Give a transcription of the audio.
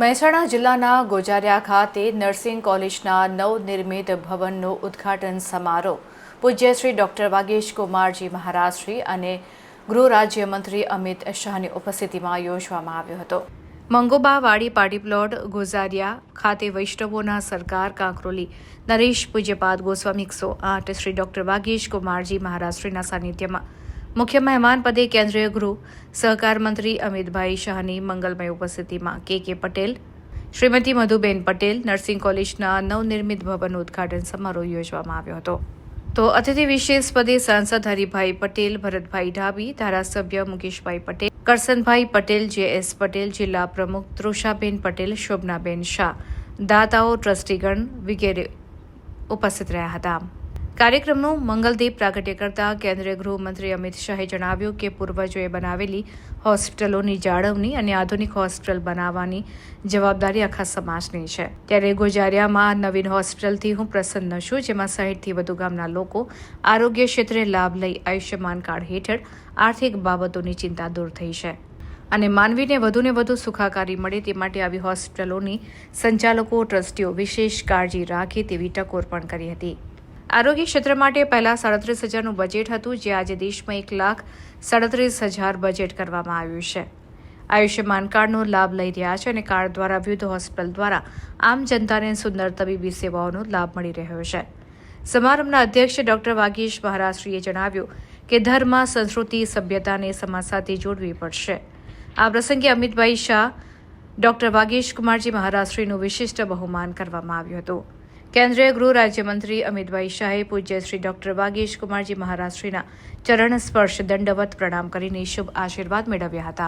મહેસાણા જિલ્લાના ગોજારિયા ખાતે નર્સિંગ કોલેજના નવનિર્મિત ભવનનો ઉદ્ઘાટન સમારોહ. પૂજ્ય શ્રી ડોક્ટર વાગેશ કુમારજી મહારાજશ્રી અને ગૃહ રાજ્યમંત્રી અમિત શાહની ઉપસ્થિતિમાં યોજવામાં આવ્યો હતો. મંગોબા વાડી પાર્ટી પ્લોટ ગોઝારિયા ખાતે વૈષ્ણવોના સરકાર કાંકરોલી. નરેશ પૂજ્યપાદ ગોસ્વામી એકસો આઠ શ્રી ડોક્ટર વાગેશ કુમારજી મહારાજશ્રીના સાનિધ્યમાં મુખ્ય મહેમાન પદે કેન્દ્રીય ગૃહ સહકાર મંત્રી અમિતભાઈ શાહની મંગલમય ઉપસ્થિતિમાં K K Patel, Shrimati Madhuben Patel, nursing કોલેજના નવનિર્મિત ભવનનું ઉદઘાટન સમારોહ યોજવામાં આવ્યો હતો. તો અતિથિ વિશેષ પદે સાંસદ હરિભાઈ પટેલ, ભરતભાઈ ઢાબી, ધારાસભ્ય મુકેશભાઈ પટેલ કરસનભાઈ પટેલ જે એસ પટેલ, જિલ્લા પ્રમુખ તૃષાબેન પટેલ, શોભનાબેન શાહ, દાતાઓ, ટ્રસ્ટીગણ વગેરે ઉપસ્થિત રહ્યા હતા. કાર્યક્રમનું મંગલદીપ પ્રાગટ્ય કરતા કેન્દ્રીય ગૃહમંત્રી અમિત શાહે જણાવ્યું કે પૂર્વજોએ બનાવેલી હોસ્પિટલોની જાળવણી અને આધુનિક હોસ્પિટલ બનાવવાની જવાબદારી આખા સમાજની છે. ત્યારે ગોજારિયામાં નવીન હોસ્પિટલથી હું પ્રસન્ન છું, જેમાં સાહીઠથી વધુ ગામના લોકો આરોગ્ય ક્ષેત્રે લાભ લઈ આયુષ્યમાન કાર્ડ હેઠળ આર્થિક બાબતોની ચિંતા દૂર થઈ છે. અને માનવીને વધુને વધુ સુખાકારી મળે તે માટે આવી હોસ્પિટલોની સંચાલકો, ટ્રસ્ટીઓ વિશેષ કાળજી રાખે તેવી ટકોર પણ કરી હતી. આરોગ્ય ક્ષેત્ર માટે પહેલા સાડત્રીસ હજારનું બજેટ હતું, જે આજે દેશમાં એક લાખ સાડત્રીસ હજાર બજેટ કરવામાં આવ્યું છે. આયુષ્યમાન કાર્ડનો લાભ લઈ રહ્યા છે અને કાર્ડ દ્વારા વિવિધ હોસ્પિટલ દ્વારા આમ જનતાને સુંદર તબીબી સેવાઓનો લાભ મળી રહ્યો છે. સમારંભના અધ્યક્ષ ડોક્ટર વાગીશ મહારાષ્ટ્રીએ જણાવ્યું કે ધર્મ, સંસ્કૃતિ, સભ્યતાને સમાજ સાથે જોડવી પડશે. આ પ્રસંગે અમિતભાઈ શાહ, ડોક્ટર વાગીશ કુમારજી મહારાષ્ટ્રીનું વિશિષ્ટ બહુમાન કરવામાં આવ્યું હતું. કેન્દ્રીય ગૃહ રાજ્યમંત્રી અમિતભાઈ શાહે પૂજ્ય શ્રી ડોક્ટર વાગીશ કુમારજી મહારાજશ્રીના ચરણ સ્પર્શ દંડવત પ્રણામ કરીને શુભ આશીર્વાદ મેળવ્યા હતા.